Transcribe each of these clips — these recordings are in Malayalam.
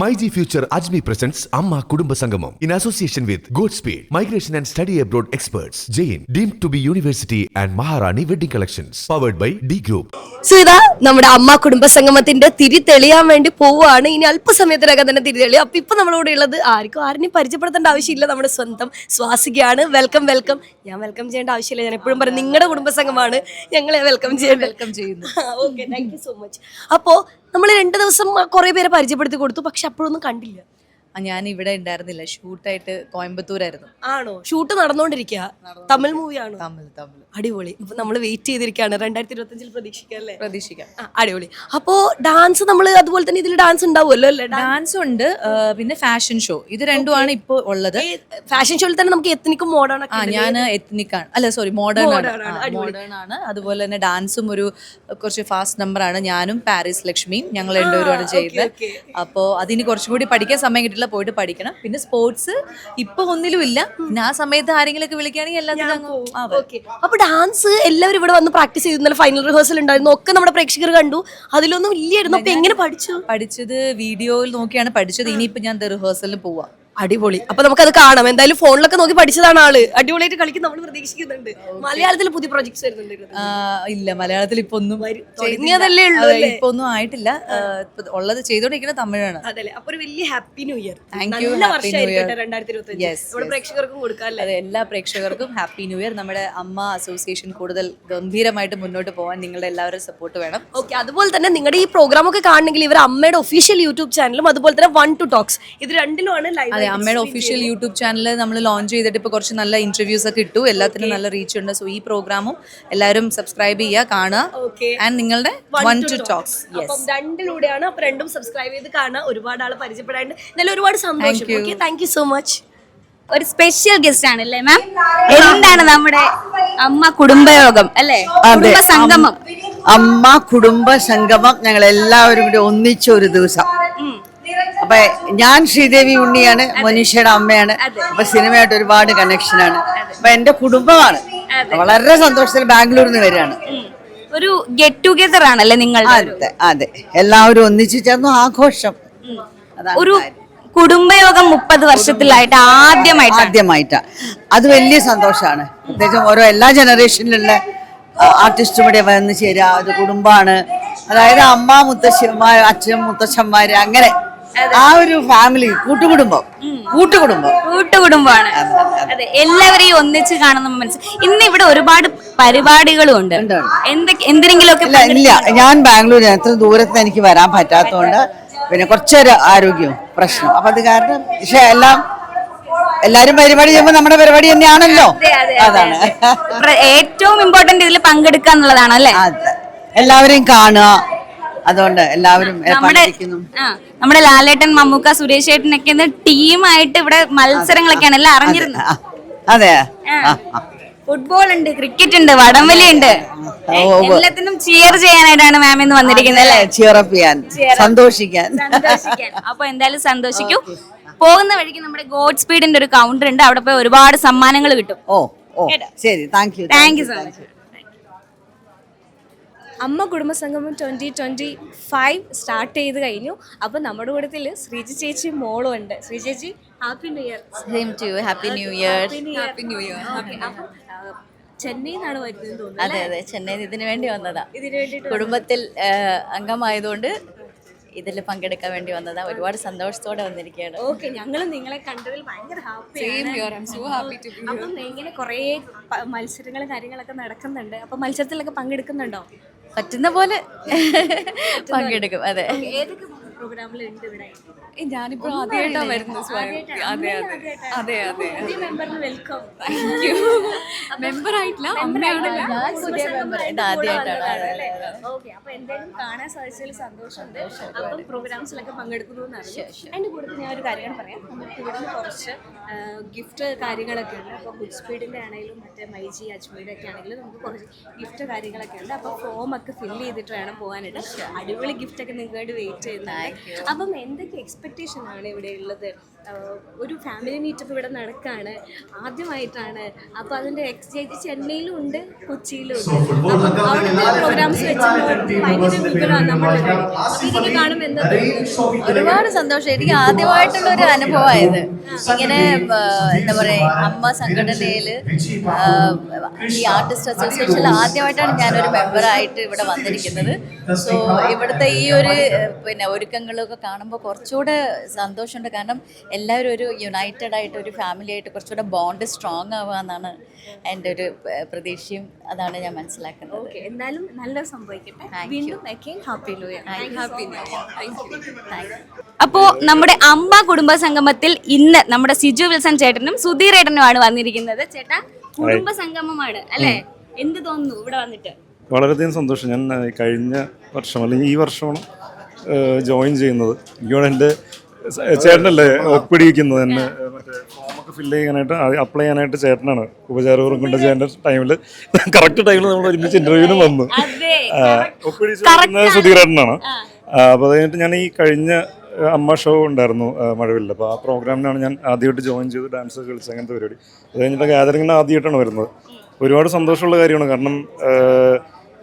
My G future Ajmi presents അമ്മ കുടുംബ സംഗമം in association with good speed migration and study abroad experts Jain deemed to be university and Maharani wedding collections powered by D group so ഇതാ നമ്മുടെ അമ്മ കുടുംബ സംഗമത്തിന്റെ തിരി തെളിയാൻ വേണ്ടി പോവുകയാണ്. ഇനി അല്പസമയത്തിനകം തന്നെ തിരി തെളിയും അപ്പൊ ഇപ്പൊ നമ്മളോട് ഉള്ളത് ആർക്കും ആരെയും പരിചയപ്പെടുത്തേണ്ട ആവശ്യമില്ല. നമ്മുടെ സ്വന്തം സ്വാസികയാണ്. വെൽക്കം വെൽക്കം ഞാൻ വെൽക്കം ചെയ്യേണ്ട ആവശ്യമില്ല. ഞാൻ എപ്പോഴും പറയും നിങ്ങളുടെ കുടുംബ സംഘമാണ് ഞങ്ങളെ വെൽക്കം ചെയ്യാൻ വെൽക്കം ചെയ്യുന്നു. Okay thank you so much അപ്പോ നമ്മൾ രണ്ട് ദിവസം കുറേ പേരെ പരിചയപ്പെടുത്തി കൊടുത്തു. പക്ഷെ അപ്പോഴൊന്നും കണ്ടില്ല. ഞാൻ ഇവിടെ ഉണ്ടായിരുന്നില്ല. ഷൂട്ടായിട്ട് കോയമ്പത്തൂരായിരുന്നു. ആണോ? ഷൂട്ട് നടന്നുകൊണ്ടിരിക്കുക തമിഴ് മൂവിയാണ്? തമിഴ് തമിഴ്. അടിപൊളി. ഇപ്പൊ നമ്മൾ വെയിറ്റ് ചെയ്തിരിക്കുകയാണ് രണ്ടായിരത്തി ഇരുപത്തി അഞ്ചിൽ പ്രതീക്ഷിക്കാം അല്ലേ? പ്രതീക്ഷിക്കാം. അടിപൊളി. അപ്പോ ഡാൻസ് നമ്മൾ അതുപോലെ തന്നെ ഇതിൽ ഡാൻസ് ഉണ്ടാവുമല്ലോ അല്ലേ? ഡാൻസ് ഉണ്ട്. പിന്നെ ഫാഷൻ ഷോ ഇത് രണ്ടുമാണ് ഇപ്പോൾ ഉള്ളത്. ഫാഷൻ ഷോയിൽ തന്നെ നമുക്ക് എത്നിക്കും മോഡേൺ ആ ഞാൻ എത്നിക് ആണ്. അല്ല സോറി മോഡേൺ ആണ്. മോഡേൺ ആണ്. അതുപോലെ തന്നെ ഡാൻസും ഒരു കുറച്ച് ഫാസ്റ്റ് നമ്പർ ആണ്. ഞാനും പാരീസ് ലക്ഷ്മിയും ഞങ്ങൾ രണ്ടുപേരുമാണ് ചെയ്തത് അപ്പോൾ അതിന് കുറച്ചും കൂടി പഠിക്കാൻ സമയം കിട്ടില്ല. പോയിട്ട് പഠിക്കണം. പിന്നെ സ്പോർട്സ് ഇപ്പൊ ഒന്നിലും ഇല്ല. പിന്നെ ആ സമയത്ത് ആരെങ്കിലും ഒക്കെ വിളിക്കുകയാണെങ്കിൽ എല്ലാത്തിനും അങ്ങ് ആ, ഓക്കെ അപ്പൊ ഡാൻസ് എല്ലാവരും ഇവിടെ വന്ന് പ്രാക്ടീസ് ചെയ്തു. ഇന്നലെ ഫൈനൽ റിഹേഴ്സൽ ഉണ്ടായിരുന്നു. ഒക്കെ നമ്മുടെ പ്രേക്ഷകർ കണ്ടു. അതിലൊന്നും ഇല്ലായിരുന്നു. അപ്പൊ എങ്ങനെ പഠിച്ചു? പഠിച്ചത് വീഡിയോയിൽ നോക്കിയാണ് പഠിച്ചത്. ഇനിയിപ്പോ ഞാൻ റിഹേഴ്സലിന് പോവാം. അടിപൊളി. അപ്പൊ നമുക്കത് കാണാം. എന്തായാലും ഫോണിലൊക്കെ നോക്കി പഠിച്ചതാണ് ആൾ. അടിപൊളിയായിട്ട് കളിക്കും നമ്മൾ പ്രതീക്ഷിക്കുന്നുണ്ട്. മലയാളത്തിൽ പുതിയ പ്രൊജക്ട്സ് വരുന്നുണ്ട് ആ, ഇല്ല മലയാളത്തിൽ ഇപ്പൊ ഒന്നും തുടങ്ങിയതല്ലേ ഉള്ളൂ അതെ? ഇപ്പൊ ഒന്നും ആയിട്ടില്ല. ആ, ഇപ്പൊ ഉള്ളത് ചെയ്തോണ്ടിരിക്കുന്നത് തമിഴാണ്. അതല്ലേ. അപ്പൊ ഒരു വലിയ happy new year Thank you, നല്ല Happy New വർഷമായിരിക്കട്ടെ രണ്ടായിരത്തി ഇരുപത്തി Yes, നമ്മുടെ പ്രേക്ഷകർക്കും കൊടുക്കാം അല്ലേ അതെ എല്ലാ പ്രേക്ഷകർക്കും ഹാപ്പി ന്യൂ ഇയർ നമ്മുടെ അമ്മ അസോസിയേഷൻ കൂടുതൽ ഗംഭീരമായിട്ട് മുന്നോട്ട് പോകാൻ നിങ്ങളുടെ എല്ലാവരും സപ്പോർട്ട് വേണം. ഓക്കെ അതുപോലെ തന്നെ നിങ്ങളുടെ ഈ പ്രോഗ്രാം ഒക്കെ കാണണമെങ്കിൽ ഇവർ അമ്മയുടെ ഒഫീഷ്യൽ യൂട്യൂബ് ചാനലും അതുപോലെ തന്നെ വൺ ടു ടോക്സ് ഇത് രണ്ടിലുമാണ് ലൈവ് അതെ അമ്മയുടെ ഒഫീഷ്യൽ യൂട്യൂബ് ചാനൽ നമ്മൾ ലോഞ്ച് ചെയ്തിട്ട് ഇപ്പോൾ കുറച്ച് നല്ല ഇന്റർവ്യൂസ് ഒക്കെ ഇട്ടു. എല്ലാത്തിനും നല്ല റീച്ച് ഉണ്ട്. സോ ഈ പ്രോഗ്രാമും എല്ലാവരും സബ്സ്ക്രൈബ് ചെയ്യുക കാണുക. ആൻഡ് നിങ്ങളുടെ വൺ ടു ടോക്സ് അപ്പം രണ്ടിലൂടെയാണ് അപ്പൊ രണ്ടും സബ്സ്ക്രൈബ് ചെയ്ത് കാണുക. ഒരുപാട് ആൾ പരിചയപ്പെടാണ്ട്. നല്ല ഒരുപാട് സന്തോഷം. Okay thank you so much ഒരു സ്പെഷ്യൽ ഗസ്റ്റ് ആണ് അല്ലേ മാം എന്താണ് നമ്മുടെ അമ്മ കുടുംബയോഗം അല്ലേ? കുടുംബ സംഗമം അമ്മ കുടുംബ സംഗമം ഞങ്ങൾ എല്ലാവരും കൂടി ഒന്നിച്ച ഒരു ദിവസം. അപ്പൊ ഞാൻ ശ്രീദേവി ഉണ്ണിയാണ് മനീഷയുടെ അമ്മയാണ്. അപ്പൊ സിനിമയായിട്ട് ഒരുപാട് കണക്ഷനാണ് അപ്പൊ എന്റെ കുടുംബമാണ്. വളരെ സന്തോഷത്തിൽ ബാംഗ്ലൂരിൽ നിന്ന് വരികയാണ് ഒരു ഗെറ്റ് ടുഗെദർ ആണല്ലേ നിങ്ങൾ അതെ അതെ. എല്ലാവരും ഒന്നിച്ചു ചേർന്നു ആഘോഷം. ഒരു കുടുംബയോഗം മുപ്പത് വർഷത്തിലായിട്ട് ആദ്യമായിട്ട് ആദ്യമായിട്ടാ. അത് വലിയ സന്തോഷമാണ്. പ്രത്യേകിച്ചും ഓരോ എല്ലാ ജനറേഷനിലുള്ള ആർട്ടിസ്റ്റും ഇവിടെ വന്ന് ചേരുക. അത് കുടുംബമാണ്. അതായത് അമ്മ മുത്തശ്ശിമാർ അച്ഛൻ മുത്തച്ഛന്മാര് അങ്ങനെ ആ ഒരു ഫാമിലി കൂട്ടുകുടുംബം. കൂട്ടുകുടുംബം. കൂട്ടുകുടുംബമാണ്. അതെ എല്ലാവരെയും ഒന്നിച്ച് കാണുന്ന മനസ്സിൽ ഇന്ന് ഇവിടെ ഒരുപാട് പരിപാടികളും ഉണ്ട്. എന്തൊക്കെ എന്തിനെങ്കിലുമൊക്കെ ഇല്ല ഞാൻ ബാംഗ്ലൂർ എത്ര ദൂരത്ത് എനിക്ക് വരാൻ പറ്റാത്തതുകൊണ്ട് പിന്നെ കുറച്ചൊരു ആരോഗ്യവും പ്രശ്നം അപ്പൊ അത് കാരണം പക്ഷെ എല്ലാം എല്ലാരും പരിപാടി ചെയ്യുമ്പോൾ നമ്മുടെ പരിപാടി തന്നെയാണല്ലോ. അതാണ്. ഏറ്റവും ഇമ്പോർട്ടന്റ് ഇതിൽ പങ്കെടുക്കുക എന്നുള്ളതാണ് അല്ലേ എല്ലാവരെയും കാണുക അതുകൊണ്ട് എല്ലാവരും നമ്മുടെ ലാലേട്ടൻ മമ്മൂക്ക സുരേഷ് ഏട്ടനൊക്കെ ടീമായിട്ട് ഇവിടെ മത്സരങ്ങളൊക്കെയാണ് എല്ലാം അറിഞ്ഞിരുന്നത്. അതെ. ഫുട്ബോൾ ഉണ്ട് ക്രിക്കറ്റ് ഉണ്ട് വടംവലി ഉണ്ട്. എല്ലാത്തിനും ചിയർ ചെയ്യാനായിട്ടാണ് മാം ഇന്ന് വന്നിരിക്കുന്നത് അല്ലേ? ചിയറപ്പ് ചെയ്യാൻ സന്തോഷിക്കാൻ. അപ്പൊ എന്തായാലും സന്തോഷിക്കൂ. പോകുന്ന വഴിക്ക് നമ്മുടെ ഗോഡ് സ്പീഡിന്റെ ഒരു കൗണ്ടർ ഉണ്ട്. അവിടെ പോയി ഒരുപാട് സമ്മാനങ്ങൾ കിട്ടും. ഓ ഓ. ശരി thank you thank you so much അമ്മ കുടുംബസംഗമം ട്വന്റി ട്വന്റി ഫൈവ് സ്റ്റാർട്ട് ചെയ്ത് കഴിഞ്ഞു. അപ്പോൾ നമ്മുടെ കൂട്ടത്തിൽ ശ്രീജി ചേച്ചി മോളും ഉണ്ട് ശ്രീജി ചേച്ചി happy new year same to happy new year happy new year okay അപ്പം ആ, ചെന്നൈയിൽ നിന്നാണ് വരുന്നത് അതെ അതെ. ചെന്നൈ ഇതിനു വേണ്ടി വന്നതാ. ഇതിന് വേണ്ടി കുടുംബത്തിൽ അംഗമായതുകൊണ്ട് ഇതിൽ പങ്കെടുക്കാൻ വേണ്ടി വന്നതാ. ഒരുപാട് സന്തോഷത്തോടെ വന്നിരിക്കുകയാണ്. ഓക്കെ ഞങ്ങളും നിങ്ങളെ കണ്ടതിൽ ഭയങ്കര ഹാപ്പിയാണ് അപ്പം ഇങ്ങനെ കുറേ മത്സരങ്ങളും കാര്യങ്ങളൊക്കെ നടക്കുന്നുണ്ട്. അപ്പം മത്സരത്തിലൊക്കെ പങ്കെടുക്കുന്നുണ്ടോ? പറ്റുന്ന പോലെ പങ്കെടുക്കും അതെ. ഏതൊക്കെ പ്രോഗ്രാമിലുണ്ട് ഇവിടെ. ഞാനിപ്പോ ആദ്യമായിട്ടാണ് വരുന്നത് സ്വയം. അതെ അതെ. അതെ അതെ. പുതിയ മെമ്പറിന് വെൽക്കം മെമ്പർ ആയിട്ടില്ല അമ്മയാണ് ഞാൻ പുതിയ മെമ്പർ ഇത് ആദ്യമായിട്ടാണ് അതെ, അതെ, അതെ. ഓക്കെ അപ്പൊ എന്തായാലും കാണാൻ സാധിച്ചതിൽ സന്തോഷമുണ്ട്. അപ്പം പ്രോഗ്രാംസിലൊക്കെ പങ്കെടുക്കുന്നു എന്നറിയാം അതിന്റെ കൂടെ ഞാൻ ഒരു കാര്യം പറയാം. നമുക്ക് ഇവിടുന്ന് കുറച്ച് ഗിഫ്റ്റ് കാര്യങ്ങളൊക്കെ ഉണ്ട്. അപ്പോൾ ഗുഡ് സ്പീഡിന്റെ ആണെങ്കിലും മറ്റേ മൈജി അജ്മീടെ ഒക്കെ ആണെങ്കിലും നമുക്ക് കുറച്ച് ഗിഫ്റ്റ് കാര്യങ്ങളൊക്കെ ഉണ്ട്. അപ്പോൾ ഫോം ഒക്കെ ഫില്ല് ചെയ്തിട്ട് വേണം പോകാനായിട്ട്. അടിപൊളി ഗിഫ്റ്റ് ഒക്കെ നിങ്ങൾക്ക് വേണ്ടി വെയിറ്റ് ചെയ്യുന്നുണ്ട്. അപ്പം എന്തൊക്കെ എക്സ്പെക്ടേഷൻ ആണ് ഇവിടെ ഉള്ളത്? ഒരു ഫാമിലി മീറ്റപ്പ് ഇവിടെ നടക്കാണ്. ആദ്യമായിട്ടാണ്. അപ്പോൾ അതിന്റെ എക്സ് ചെന്നൈയിലും ഉണ്ട് കൊച്ചിയിലും ഉണ്ട്. അപ്പം അവിടുത്തെ പ്രോഗ്രാംസ് വെച്ച് ഭയങ്കര വിപുലമാണ് നമ്മുടെ ഇതിന് കാണുമ്പോൾ എന്താ ഒരുപാട് സന്തോഷം. എനിക്ക് ആദ്യമായിട്ടുള്ള ഒരു അനുഭവമായത് ഇങ്ങനെ എന്താ പറയാ അമ്മ സംഘടനയിൽ ഈ ആർട്ടിസ്റ്റ് അസോസിയേഷനിൽ ആദ്യമായിട്ടാണ് ഞാനൊരു മെമ്പറായിട്ട് ഇവിടെ വന്നിരിക്കുന്നത്. സോ ഇവിടുത്തെ ഈ ഒരു പിന്നെ പിന്നെ ഒരുക്കങ്ങളൊക്കെ കാണുമ്പോൾ കുറച്ചുകൂടെ സന്തോഷമുണ്ട്. കാരണം എല്ലാവരും ഒരു യുണൈറ്റഡ് ആയിട്ട് ഒരു ഫാമിലി ആയിട്ട് കുറച്ചുകൂടെ ബോണ്ട് സ്ട്രോങ് ആവുക എന്നാണ് എന്റെ ഒരു പ്രതീക്ഷയും. അതാണ് ഞാൻ മനസ്സിലാക്കുന്നത്. ഓക്കെ എന്തായാലും നല്ല സംഭവിക്കട്ടെ. അപ്പോൾ നമ്മുടെ അമ്മ കുടുംബ സംഗമത്തിൽ ഇന്ന് നമ്മുടെ സിജു വിൽസൺ ചേട്ടനും സുധീർ ഏട്ടനുമാണ് വന്നിരിക്കുന്നത്. ചേട്ടാ കുടുംബ സംഗമമാണ് അല്ലേ? എന്ത് തോന്നുന്നു ഇവിടെ വന്നിട്ട്? വളരെയധികം സന്തോഷം. ഞാൻ കഴിഞ്ഞ വർഷം അല്ലെങ്കിൽ ഈ വർഷമാണ് ജോയിൻ ചെയ്യുന്നത്. എനിക്കോടെ എന്റെ ചേട്ടനല്ലേ ഒപ്പിടിയിക്കുന്നത് തന്നെ ഫോമൊക്കെ ഫില്ല് ചെയ്യാനായിട്ട് അപ്ലൈ ചെയ്യാനായിട്ട് ചേട്ടനാണ്. ഉപചാരപൂർവം കൊണ്ട് ചെയ്യേണ്ട ടൈമിൽ കറക്റ്റ് ടൈമിൽ നമ്മൾ ഒരുമിച്ച് ഇന്റർവ്യൂവിന് വന്നു. ഒപ്പിടിച്ചിരിക്കുന്നത് സുധീരേട്ടനാണ് അപ്പോൾ അത് കഴിഞ്ഞിട്ട് ഞാൻ ഈ കഴിഞ്ഞ അമ്മ ഷോ ഉണ്ടായിരുന്നു മഴവില്ല അപ്പോൾ ആ പ്രോഗ്രാമിനാണ് ഞാൻ ആദ്യമായിട്ട് ജോയിൻ ചെയ്ത് ഡാൻസ് കളിച്ചത് അങ്ങനത്തെ പരിപാടി. അത് കഴിഞ്ഞിട്ട് ഗാദറിങ്ങിന് ആദ്യമായിട്ടാണ് വരുന്നത്. ഒരുപാട് സന്തോഷമുള്ള കാര്യമാണ്. കാരണം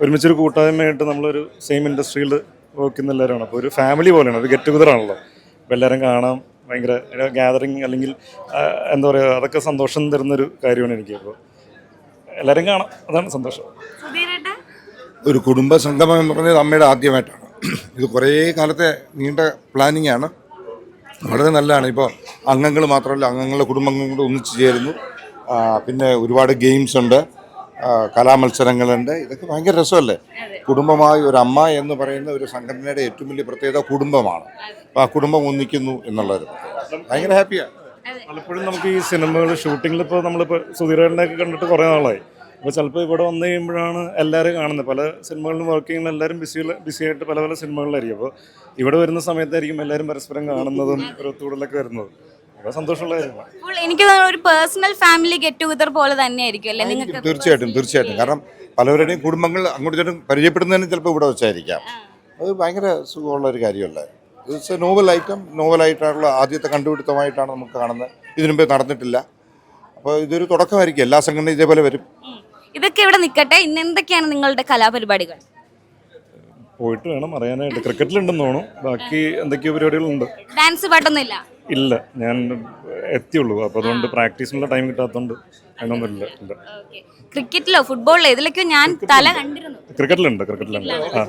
ഒരുമിച്ചൊരു കൂട്ടായ്മയായിട്ട് നമ്മളൊരു സെയിം ഇൻഡസ്ട്രിയിൽ വർക്ക് ചെയ്യുന്ന എല്ലാവരുമാണ് അപ്പോൾ ഒരു ഫാമിലി പോലെയാണ്. ഒരു ഗെറ്റ് ടുഗദർ ആണല്ലോ. അപ്പോൾ എല്ലാവരും കാണാം. ഭയങ്കര ഗ്യാതറിങ് അല്ലെങ്കിൽ എന്താ പറയുക അതൊക്കെ സന്തോഷം തരുന്നൊരു കാര്യമാണ് എനിക്ക്. അപ്പോൾ എല്ലാവരും കാണാം. അതാണ് സന്തോഷം. സുധീരേട്ടാ? ഒരു കുടുംബ സംഗമം എന്ന് പറഞ്ഞത് അമ്മയുടെ ആദ്യമായിട്ടാണ്. ഇത് കുറേ കാലത്തെ നീണ്ട പ്ലാനിങ് ആണ്. വളരെ നല്ലതാണ്. ഇപ്പോൾ അംഗങ്ങൾ മാത്രമല്ല അംഗങ്ങളുടെ കുടുംബങ്ങളും കൂടെ ഒന്നിച്ചു ചേരുന്നു. പിന്നെ ഒരുപാട് ഗെയിംസ് ഉണ്ട്. കലാമത്സരങ്ങളുണ്ട്. ഇതൊക്കെ ഭയങ്കര രസമല്ലേ? കുടുംബമായി ഒരു അമ്മ എന്ന് പറയുന്ന ഒരു സംഘടനയുടെ ഏറ്റവും വലിയ പ്രത്യേകത കുടുംബമാണ്. അപ്പോൾ ആ കുടുംബം ഒന്നിക്കുന്നു എന്നുള്ളത് ഭയങ്കര ഹാപ്പിയാണ് പലപ്പോഴും നമുക്ക് ഈ സിനിമകൾ ഷൂട്ടിങ്ങിൽ ഇപ്പോൾ നമ്മളിപ്പോൾ സുധീരേട്ടനെയൊക്കെ കണ്ടിട്ട് കുറേ നാളായി. അപ്പോൾ ചിലപ്പോൾ ഇവിടെ വന്നു കഴിയുമ്പോഴാണ് എല്ലാവരും കാണുന്നത്. പല സിനിമകളിലും വർക്ക് ചെയ്യുന്ന എല്ലാവരും ബിസി ബിസി ആയിട്ട് പല പല സിനിമകളിലായിരിക്കും. അപ്പോൾ ഇവിടെ വരുന്ന സമയത്തായിരിക്കും എല്ലാവരും പരസ്പരം കാണുന്നതും ഒരു ഒത്തുകൂടലൊക്കെ വരുന്നത്. സന്തോഷമുള്ള കാര്യമാണ്. അപ്പോൾ എനിക്ക് തോന്നുന്നു ഒരു പേഴ്സണൽ ഫാമിലി ഗെറ്റ് ടുഗദർ പോലെ തന്നെയായിരിക്കും അല്ലേ നിങ്ങൾക്ക് തീർച്ചയായിട്ടും തീർച്ചയായിട്ടും. കാരണം പലവരുടെയും കുടുംബങ്ങൾ അങ്ങോട്ട് ഇങ്ങോട്ടും പരിചയപ്പെടുന്നതിന് ചിലപ്പോൾ ഇവിടെ വെച്ചായിരിക്കാം. അത് ഭയങ്കര സുഖമുള്ള ഒരു കാര്യമല്ല? ഇറ്റ്സ് എ നോവൽ ഐറ്റം നോവലായിട്ടുള്ള ആദ്യത്തെ കണ്ടുപിടുത്തമായിട്ടാണ് നമുക്ക് കാണുന്നത്. ഇതിനു മുമ്പേ നടന്നിട്ടില്ല. അപ്പോൾ ഇതൊരു തുടക്കമായിരിക്കും. എല്ലാ സംഘടനയും ഇതേപോലെ വരും. ഇതൊക്കെ ഇവിടെ നിൽക്കട്ടെ. ഇന്ന് എന്തൊക്കെയാണ് നിങ്ങളുടെ കലാപരിപാടികൾ? പോയിട്ട് വേണം അറിയാനായിട്ട്. ക്രിക്കറ്റിലുണ്ടെന്ന് തോന്നുന്നു. ബാക്കി എന്തൊക്കെയോ പരിപാടികളുണ്ട്. ഡാൻസ് പാട്ടൊന്നുമില്ല? ഇല്ല ഞാൻ എത്തിയുള്ളൂ. അപ്പോൾ അതുകൊണ്ട് പ്രാക്ടീസിനുള്ള ടൈം കിട്ടാത്തതുകൊണ്ട് അതിനൊന്നുമില്ല ഇല്ല. ക്രിക്കറ്റിലോ ഫുട്ബോളിലോ? ഇതിലൊക്കെ ഞാൻ തല കണ്ടിരുന്നു. ക്രിക്കറ്റിലുണ്ട് ക്രിക്കറ്റിലുണ്ട്. ആ.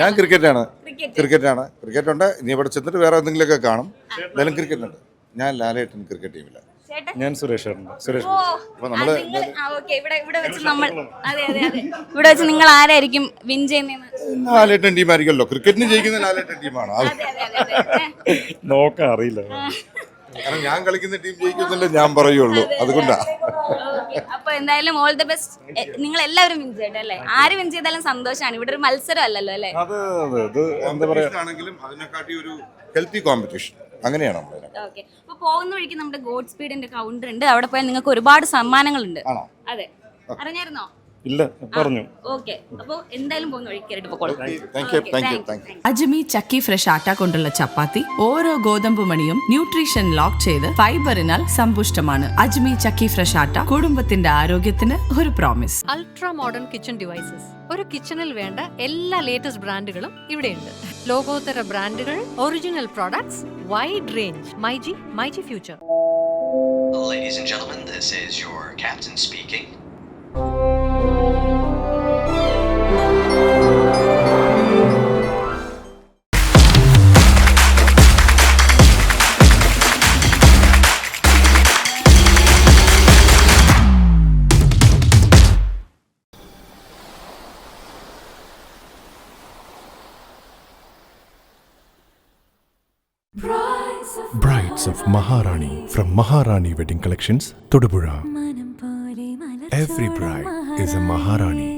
ഞാൻ ക്രിക്കറ്റാണ്. ക്രിക്കറ്റ്. ക്രിക്കറ്റാണ്. ക്രിക്കറ്റ് ഉണ്ട് ഇനി ഇവിടെ ചെന്നിട്ട് വേറെ എന്തെങ്കിലുമൊക്കെ കാണും. എന്തായാലും ക്രിക്കറ്റ് ഉണ്ട് ഞാൻ ലാലേട്ടൻ ക്രിക്കറ്റ് ടീമില്ല ചേട്ടൻ ഞാൻ സുരേഷ് സുരേഷ്. ഇവിടെ ഇവിടെ വെച്ച് നമ്മൾ അതെ അതെ അതെ. ഇവിടെ വെച്ച് നിങ്ങൾ ആരായിരിക്കും വിൻ ചെയ്യുന്നതെന്ന്? ലാലേട്ടൻ ടീമായിരിക്കുമല്ലോ. ക്രിക്കറ്റിന് ജയിക്കുന്ന ലാലേട്ടൻ ടീമാണ്. അതെ അതെ അതെ അതെ നോക്കാൻ അറിയില്ല. കാരണം ഞാൻ കളിക്കുന്ന ടീം ജയിക്കുന്നില്ല ഞാൻ പറയുള്ളൂ. അതുകൊണ്ടാ. അപ്പൊ എന്തായാലും ഓൾ ദി ബെസ്റ്റ് നിങ്ങൾ എല്ലാവരും വിൻ ചെയ്യട്ടെ അല്ലേ? ആര് വിൻ ചെയ്താലും സന്തോഷമാണ് ഇവിടെ ഒരു മത്സരം അല്ലല്ലോ അല്ലേ? അത് എന്താ പറയാ? അതിനെക്കാട്ടി ഒരു ഹെൽത്തി കോമ്പറ്റീഷൻ അങ്ങനെയാണ് നമ്മളതിനെ ഓക്കെ അപ്പൊ പോകുന്ന വഴിക്ക് നമ്മുടെ ഗോഡ് സ്പീഡിന്റെ കൗണ്ടർ ഉണ്ട്. അവിടെ പോയാൽ നിങ്ങൾക്ക് ഒരുപാട് സമ്മാനങ്ങളുണ്ട്. അതെ. അറിഞ്ഞായിരുന്നോ? ഇല്ല പറഞ്ഞു. അജ്മി ചക്കി ഫ്രഷ് ആട്ട കൊണ്ടുള്ള ചപ്പാത്തി ഓരോ ഗോതമ്പ് മണിയും ന്യൂട്രീഷൻ ലോക്ക് ചെയ്ത് ഫൈബറിനാൽ സമ്പുഷ്ടമാണ്. അജ്മി ചക്കി ഫ്രഷ് ആട്ട കുടുംബത്തിന്റെ ആരോഗ്യത്തിന് ഒരു promise ultra modern kitchen devices ഒരു കിച്ചണിൽ വേണ്ട എല്ലാ ലേറ്റസ്റ്റ് ബ്രാൻഡുകളും ഇവിടെയുണ്ട്. ലോകോത്തര ബ്രാൻഡുകൾ original products wide range myG myG future Ladies and gentlemen, this is your captain speaking. Brides of Maharani from Maharani Wedding Collections, Todupuzha. Every bride is a Maharani.